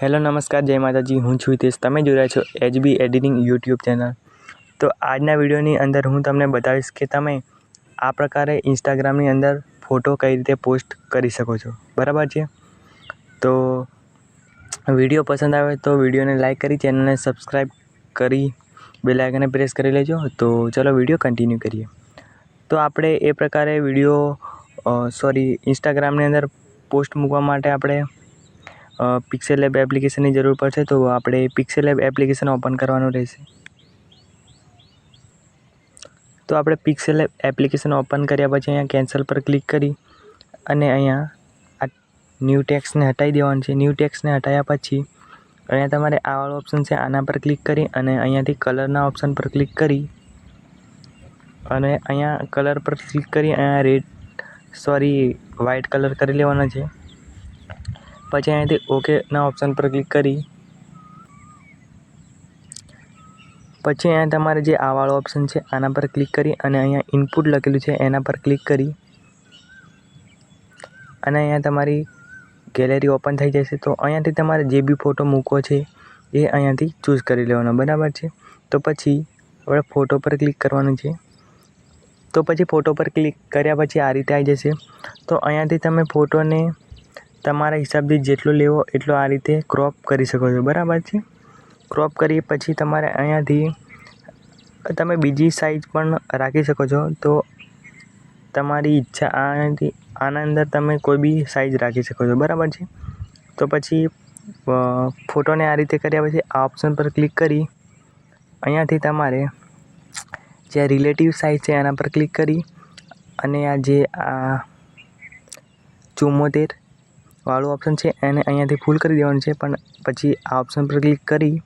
Hello, નમસ્કાર, જય માતાજી. હું છું હિતેશ. તમે જોઈ રહ્યા છો એચબી એડિટિંગ યુટ્યુબ ચેનલ. તો આજના વિડીયોની અંદર હું તમને બતાવીશ કે તમે આ પ્રકારે ઇન્સ્ટાગ્રામની અંદર ફોટો કઈ રીતે પોસ્ટ કરી શકો છો. બરાબર છે? તો વીડિયો પસંદ આવે તો વિડીયોને લાઇક કરી, ચેનલને સબસ્ક્રાઈબ કરી, બેલ આઇકને પ્રેસ કરી લેજો. તો ચલો, વીડિયો કન્ટિન્યુ કરીએ. તો આપણે એ પ્રકારે વીડિયો સોરી, ઇન્સ્ટાગ્રામની અંદર પોસ્ટ મૂકવા માટે આપણે પિક્સેલ લેબ એપ્લિકેશનની જરૂર પડશે તો આપણે પિક્સેલ લેબ એપ્લિકેશન ઓપન કરવાનું રહેશે. તો આપણે પિક્સેલ લેબ એપ્લિકેશન ઓપન કર્યા પછી અહીંયા કેન્સલ પર ક્લિક કરી અને અહીંયા આ ન્યૂ ટેક્સને હટાવી દેવાનું છે. ન્યૂ ટેક્સને હટાવ્યા પછી અહીંયા તમારે આ ઓપ્શન છે, આના પર ક્લિક કરી અને અહીંયાથી કલરના ઓપ્શન પર ક્લિક કરી અને અહીંયા કલર પર ક્લિક કરી, અહીંયા રેડ સોરી વ્હાઇટ કલર કરી લેવાનો છે. પછી અહીંયાથી ઓકેના ઓપ્શન પર ક્લિક કરી. પછી અહીંયા તમારે જે આવાળો ઓપ્શન છે, આના પર ક્લિક કરી અને અહીંયા ઇનપુટ લખેલું છે, એના પર ક્લિક કરી. અને અહીંયા તમારી ગેલેરી ઓપન થઈ જશે. તો અહીંયાથી તમારે જે બી ફોટો મૂકવો છે, એ અહીંયાથી ચૂઝ કરી લેવાનો. બરાબર છે? તો પછી આપણે ફોટો પર ક્લિક કરવાનું છે. તો પછી ફોટો પર ક્લિક કર્યા પછી આ રીતે આવી જશે. તો અહીંયાથી તમે ફોટોને તમારા હિસાબથી જેટલો લેવો એટલો આ રીતે ક્રોપ કરી શકો છો. બરાબર છે? ક્રોપ કરી પછી તમારે અહીંયાથી તમે બીજી સાઈઝ પણ રાખી શકો છો. તો તમારી ઈચ્છા આનાથી, આના અંદર તમે કોઈ બી સાઇઝ રાખી શકો છો. બરાબર છે? તો પછી ફોટોને આ રીતે કર્યા પછી આ ઓપ્શન પર ક્લિક કરી, અહીંયાથી તમારે જે રિલેટિવ સાઇઝ છે એના પર ક્લિક કરી, અને આ જે આ ચુમ્મોતેર વાળું ઓપ્શન છે, એને અહીંયાથી ફૂલ કરી દેવાનું છે, પણ પછી આ ઓપ્શન પર ક્લિક કરી,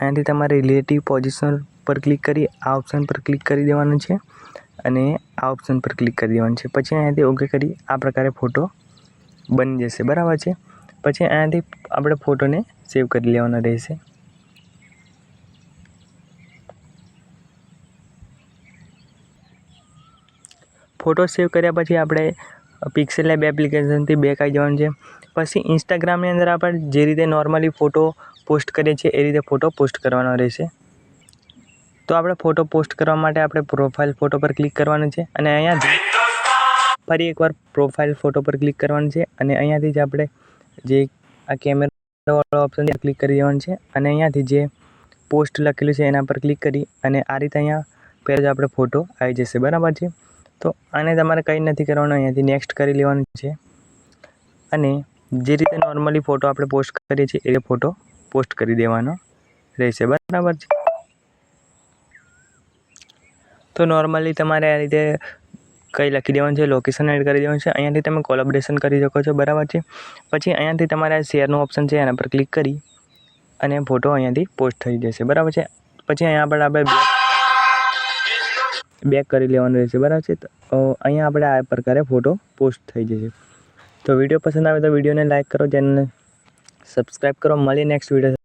અહીંયાથી તમારે રિલેટિવ પોઝિશન પર ક્લિક કરી, આ ઓપ્શન પર ક્લિક કરી દેવાનું છે, અને આ ઓપ્શન પર ક્લિક કરી દેવાનું છે. પછી અહીંયાથી ઓકે કરી, આ પ્રકારે ફોટો બની જશે. બરાબર છે? પછી અહીંયાથી આપણે ફોટોને સેવ કરી લેવાનો રહેશે. ફોટો સેવ કર્યા પછી આપણે પિક્સેલ લેબ એપ્લિકેશનથી બેક આવી જવાનું છે. પછી ઇન્સ્ટાગ્રામની અંદર આપણે જે રીતે નોર્મલી ફોટો પોસ્ટ કરીએ છીએ, એ રીતે ફોટો પોસ્ટ કરવાનો રહેશે. તો આપણે ફોટો પોસ્ટ કરવા માટે આપણે પ્રોફાઇલ ફોટો પર ક્લિક કરવાનું છે અને અહીંયાથી ફરી એકવાર પ્રોફાઇલ ફોટો પર ક્લિક કરવાનું છે અને અહીંયાથી જ આપણે જે આ કેમેરાવાળો ઓપ્શન ક્લિક કરી દેવાનું છે અને અહીંયાથી જે પોસ્ટ લખેલું છે, એના પર ક્લિક કરી અને આ રીતે અહીંયા પહેલાં જ આપણે ફોટો આવી જશે. બરાબર છે? તો આને તમારે કંઈ નથી કરવાનું, અહીંયાથી નેક્સ્ટ કરી લેવાનું છે. અને જે રીતે નોર્મલી ફોટો આપણે પોસ્ટ કરીએ છીએ, એ ફોટો પોસ્ટ કરી દેવાનો રહેશે. બરાબર છે? તો નોર્મલી તમારે આ રીતે કંઈ લખી દેવાનું છે લોકેશન એડ કરી દેવાનું છે. અહીંયાથી તમે કોલેબરેશન કરી શકો છો, બરાબર છે? પછી અહીંયાથી તમારે શેરનું ઓપ્શન છે, એના પર ક્લિક કરી અને ફોટો અહીંયાથી પોસ્ટ થઈ જશે. બરાબર છે? પછી અહીંયા આપણે આપણે બેક કરી લેવાનું રહેશે, બરાબર છે? તો અહીંયા આપણે આ પ્રકારે ફોટો પોસ્ટ થઈ જશે. તો વીડિયો પસંદ આવે તો વિડીયોને લાઇક કરો ચેનલને સબસ્ક્રાઈબ કરો. મળીએ નેક્સ્ટ વીડિયો